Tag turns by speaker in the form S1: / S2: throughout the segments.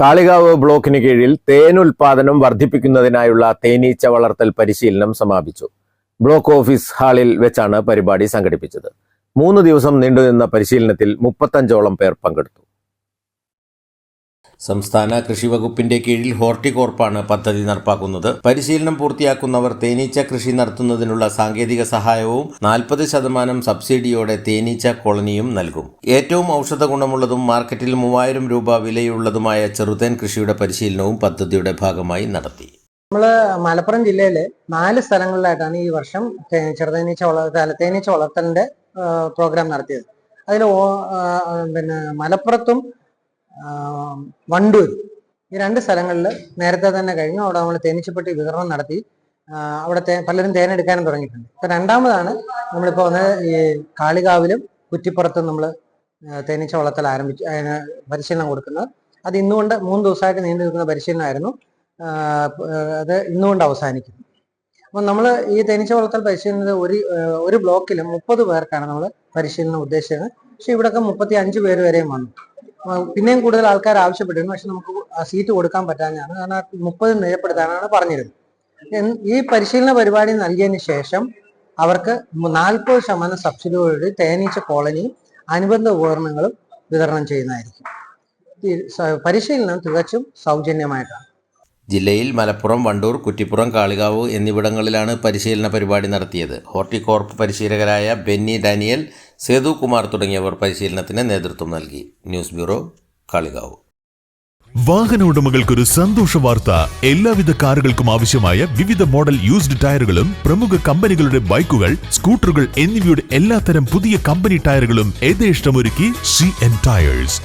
S1: Kalikavu ബ്ലോക്കിന് കീഴിൽ തേൻ ഉൽപാദനം വർദ്ധിപ്പിക്കുന്നതിനായുള്ള തേനീച്ച വളർത്തൽ പരിശീലനം സമാപിച്ചു. ബ്ലോക്ക് ഓഫീസ് ഹാളിൽ വെച്ചാണ് പരിപാടി സംഘടിപ്പിച്ചത്. മൂന്ന് ദിവസം നീണ്ടുനിന്ന പരിശീലനത്തിൽ മുപ്പത്തഞ്ചോളം പേർ പങ്കെടുത്തു. സംസ്ഥാന കൃഷി വകുപ്പിന്റെ കീഴിൽ ഹോർട്ടികോർപ്പാണ് പദ്ധതി നടപ്പാക്കുന്നത്. പരിശീലനം പൂർത്തിയാക്കുന്നവർ തേനീച്ച കൃഷി നടത്തുന്നതിനുള്ള സാങ്കേതിക സഹായവും നാൽപ്പത് ശതമാനം സബ്സിഡിയോടെ തേനീച്ച കോളനിയും നൽകും. ഏറ്റവും ഔഷധ ഗുണമുള്ളതും മാർക്കറ്റിൽ മൂവായിരം രൂപ വിലയുള്ളതുമായ ചെറുതേൻ കൃഷിയുടെ പരിശീലനവും പദ്ധതിയുടെ ഭാഗമായി നടത്തി.
S2: നമ്മൾ മലപ്പുറം ജില്ലയിലെ നാല് സ്ഥലങ്ങളിലായിട്ടാണ് ഈ വർഷം ചെറുതേനീച്ച തേനീച്ച വളർത്തലിന്റെ പ്രോഗ്രാം നടത്തിയത്. അതിൽ പിന്നെ മലപ്പുറത്തും വണ്ടൂർ ഈ രണ്ട് സ്ഥലങ്ങളിൽ നേരത്തെ തന്നെ കഴിഞ്ഞു. അവിടെ നമ്മൾ തേനീച്ചപ്പെട്ടി വിതരണം നടത്തി. അവിടെ പലരും തേനെടുക്കാനും തുടങ്ങിയിട്ടുണ്ട്. ഇപ്പൊ രണ്ടാമതാണ് നമ്മളിപ്പോ വന്ന് ഈ കാളികാവിലും കുറ്റിപ്പുറത്തും നമ്മൾ തേനീച്ച വളർത്തൽ ആരംഭിച്ചു അതിന് പരിശീലനം കൊടുക്കുന്നത്. അത് ഇന്നുകൊണ്ട് മൂന്ന് ദിവസമായിട്ട് നീണ്ടു നിൽക്കുന്ന പരിശീലനമായിരുന്നു. അത് ഇന്നുകൊണ്ട് അവസാനിക്കുന്നു. അപ്പം നമ്മൾ ഈ തേനീച്ച വളർത്തൽ പരിശീലനത്തിൽ ഒരു ഒരു ബ്ലോക്കിൽ മുപ്പത് പേർക്കാണ് നമ്മൾ പരിശീലനം ഉദ്ദേശിച്ചത്. പക്ഷെ ഇവിടെയൊക്കെ മുപ്പത്തി അഞ്ച് പേര് വരെയും വന്നു. പിന്നെയും കൂടുതൽ ആൾക്കാർ ആവശ്യപ്പെട്ടിരുന്നു. പക്ഷെ നമുക്ക് സീറ്റ് കൊടുക്കാൻ പറ്റാഞ്ഞാണ് കാരണം മുപ്പത് നിജപ്പെടുത്താനാണ് പറഞ്ഞിരുന്നത്. ഈ പരിശീലന പരിപാടി നൽകിയതിന് ശേഷം അവർക്ക് നാൽപ്പത് ശതമാനം സബ്സിഡിയോടുകൂടി തേനീച്ച കോളനിയും അനുബന്ധ ഉപകരണങ്ങളും വിതരണം ചെയ്യുന്നതായിരിക്കും. പരിശീലനം തികച്ചും സൗജന്യമായിട്ടാണ്.
S1: ജില്ലയിൽ മലപ്പുറം വണ്ടൂർ കുറ്റിപ്പുറം കാളികാവ് എന്നിവിടങ്ങളിലാണ് പരിശീലന പരിപാടി നടത്തിയത്. ഹോർട്ടികോർപ്പ് പരിശീലകരായ ബെന്നി ഡാനിയൽ സേതു കുമാർ തുടങ്ങിയവർ പരിശീലനത്തിന് നേതൃത്വം നൽകി. News bureau Kalikavu.
S3: വാഹന ഉടമകൾക്കൊരു സന്തോഷ വാർത്ത. എല്ലാവിധ കാറുകൾക്കും ആവശ്യമായ വിവിധ മോഡൽ യൂസ്ഡ് ടയറുകളും പ്രമുഖ കമ്പനികളുടെ ബൈക്കുകൾ സ്കൂട്ടറുകൾ എന്നിവയുടെ എല്ലാത്തരം പുതിയ കമ്പനി ടയറുകളും യഥേഷ്ടമൊരുക്കി സി എൻ ടയേഴ്സ്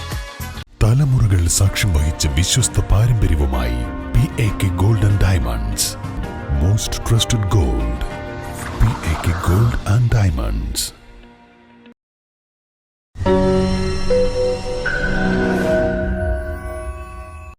S3: തലമുറകൾ സാക്ഷ്യം വഹിച്ച വിശ്വസ്ത പാരമ്പര്യവുമായി P A K golden diamonds most trusted gold P A K gold and diamonds